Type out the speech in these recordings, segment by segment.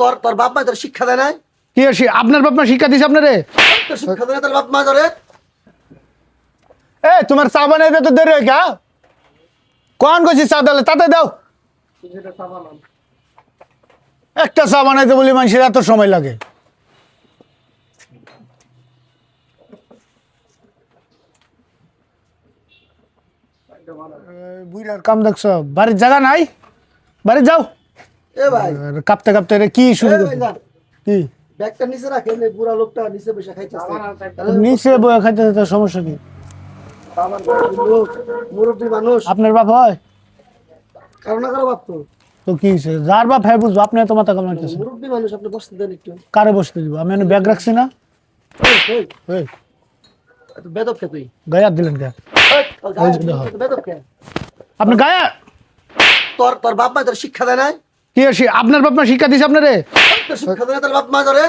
তোর তোর বাপ মা তোর শিক্ষা দেয় নাই? কি আছে আপনার বাপ মা শিক্ষা দিছে আপনারে? তোর শিক্ষা দেয় না তোর বাপ মা এ তোমার চা বানাইতে তো দেরি হয় কা? কোন কইছি চা দালে তাতে দাও। একটা চা বানাইতে বলি মানুষের এত সময় লাগে। এই কাম দেখছ? বাড়ির জায়গা নাই? বাড়ি যাও। এ ভাই। কাঁপতে কাঁপতে কি শুরু কি? ব্যাগটা নিচে রাখেন এই বুড়া লোকটা নিচে বসে খাইতেছে। নিচে বয়ে খাইতে তো সমস্যা কি? আমার লোক মুরব্বী মানুষ। আপনার বাপ হয়? কারও কারও বাপ তো। তো কি হয়েছে যার বাপ হ্যাঁ বুঝব আপনি এত মাথা কামাইতেছেন মুরব্বী মানুষ আপনি বসতে দেন একটু। কারে বসতে দিব? আমি এনে ব্যাগ রাখছি না? বেদব কে তুই? গায়ে দিলেন কে? আপনি গায়ে? তোর তোর বাপ মা তোর শিক্ষা দেয় নাই? কি আছে আপনার বাপ মা শিক্ষা দিছে আপনারে? শিক্ষা দেয় তোর বাপ মা তোরে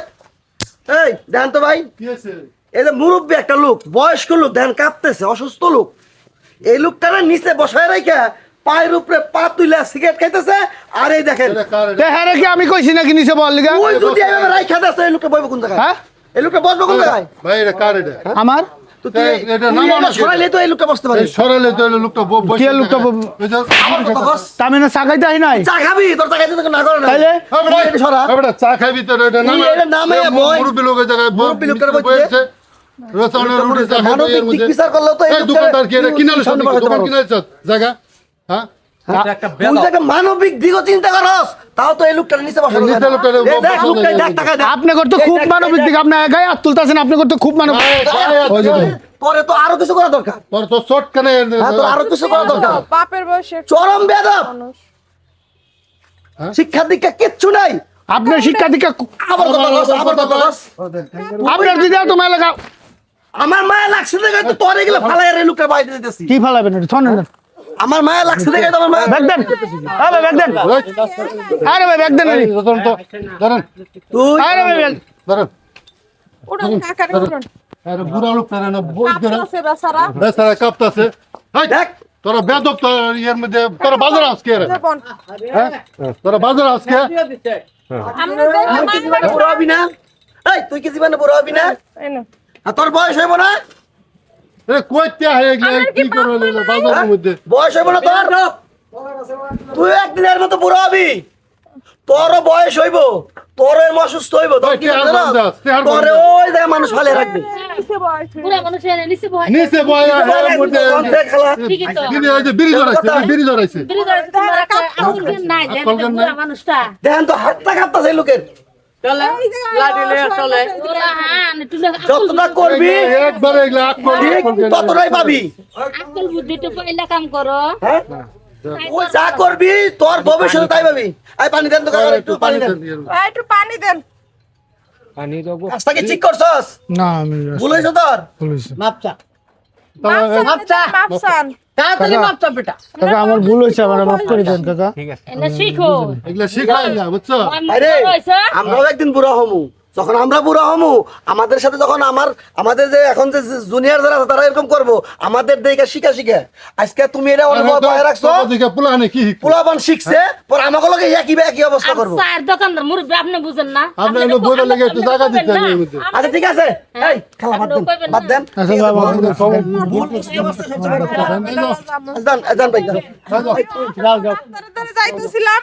এই দেন তো ভাই। এই যে মুরব্বী একটা লোক বয়স্ক লোক কাঁপতেছে অসুস্থ লোক। এই লোকটারে নিচে বসায় রাখা পায়ের উপরে পা তুলে সিগারেট খাইতেছে আর এই দেখেন হ্যাঁ আমি কইছি নাকি নিচে বল লিগা? ওই যদি এইভাবে রাইখা দেয় এই লোকটা বইব কোন জায়গায়? হ্যাঁ? এই লোকটা বসবে কোন জায়গায়? ভাই এটা কার এটা? আমার? তো এটা এটা কে? সরাইলে তো এই লোকটা বসতে এই পারিস সরালে তো এই লোকটা কে লোকটা আমার কথা বস। তা আমি না চাকাইতে আহি নাই? চা খাবি? তোর চা খাইতে না করে না তাইলে? এটা সরা। বেটা, চা খাইবি তো এটা নামে এটা নামে এ, মুরব্বি লোকের জায়গায় মুরব্বি লোকের বইছে। রসুনের রুটি চা খাইবি এর মধ্যে। দোকানদার কি এটা কিনালে সব দোকান পারো। জায়গা? হ্যাঁ? মানবিক দিক চিন্তা করস তাও তো এই নিচে বসানো আপনি করতে খুব মানবিক এই আপনি গায়ে হাত তুলতেছেন আপনি করতে খুব মানবিক এই, এই, এই, ওই যে এই, দেখুন। পরে তো আরও কিছু করা দরকার। তোর তো শর্ট কানে হ্যাঁ আরও কিছু করা দরকার। বাপের বয়সে চরম বেদব। শিক্ষা দীক্ষা কিচ্ছু নাই। আপনার শিক্ষা দীক্ষা আবার কথা বস আবার কথা আপনার দিদি তোমার এলাকা আমার মায়া লাগছে তো তোর এগুলো ফালাই এই লোকটা বাইরে দিতেছি। কি ফালাবেন এটা শোনেন না। আমার মায়া লাগছে দেখে তো আমার মায়া ব্যাগ দেন। আরে ভাই ব্যাগ দেন। আরে ভাই ব্যাগ দেন এই, ধরেন। তো, ধরেন, তুই আরে ভাই ব্যাগ ধরেন। উঠুন কাকারে উঠুন আরে বুড়া লোকটা রে না, বই ধরে, বেচারা। বেচারা কাঁপতাছে। এই, দেখ। তোরা বেদব তো ইয়ের মধ্যে তোরা বাজার আজকে রে? বোন। হ্যাঁ? তোরা বাজার আজকে আমরা তুই কি জীবনে বড় হবি না? এই তুই কি জীবনে বড় হবি না। আর তোর বয়স হইব না? কইতে গেলে কি করবে বাজারের মধ্যে। বয়স হইব না তোর? তুই একদিন মতো বুড়ো হবি। তোরও বয়স হইব। তোর অসুস্থ হইব। তোর ওই মানুষ ফালে রাখবে। দেখেন তো। হাতটা কাঁপতাছে লোকের। এই জায়গায় ওলা হান তুলে যতটা করবি একবারে এগুলা আকল ঠিক ততটাই পাবি। আজকাল বুদ্ধি তো পয়লা কাম করো। হ্যাঁ? ওই যা করবি তোর ভবিষ্যতে তাই পাবি। আই পানি দেন তো একটু পানি দেন। একটু পানি দেন। কি ঠিক করছস? না আমি ভুল হয়েছে তোর? কাকা আমার ভুল হয়েছে আমার মাফ করে দেন কাকা। এনে শিখো। এগুলা শিখাই না বুঝছ? আরে আমরাও একদিন বুড়া হমু। যখন আমরা বুড়া হমু আমাদের সাথে যখন আমার আমাদের যে এখন যে জুনিয়র যারা আছে তারা এরকম করব আমাদের দেখে শিখা শিখে আজকে তুমি এটা অনেক ভয় রাখছো দিকে পুলানে কি পোলাপান শিখছে পর আমাকে লগে একই বা একই অবস্থা করব চার দোকানদার মুরব্বী আপনি বুঝেন না আপনি এনে বইটা লেগে একটু জায়গা দিতে আচ্ছা ঠিক আছে এই খেলা বাদ দেন বাদ দেন আচ্ছা বাবা। যান যান ভাই যান যাও যাও তাড়াতাড়ি যাইতেছিলাম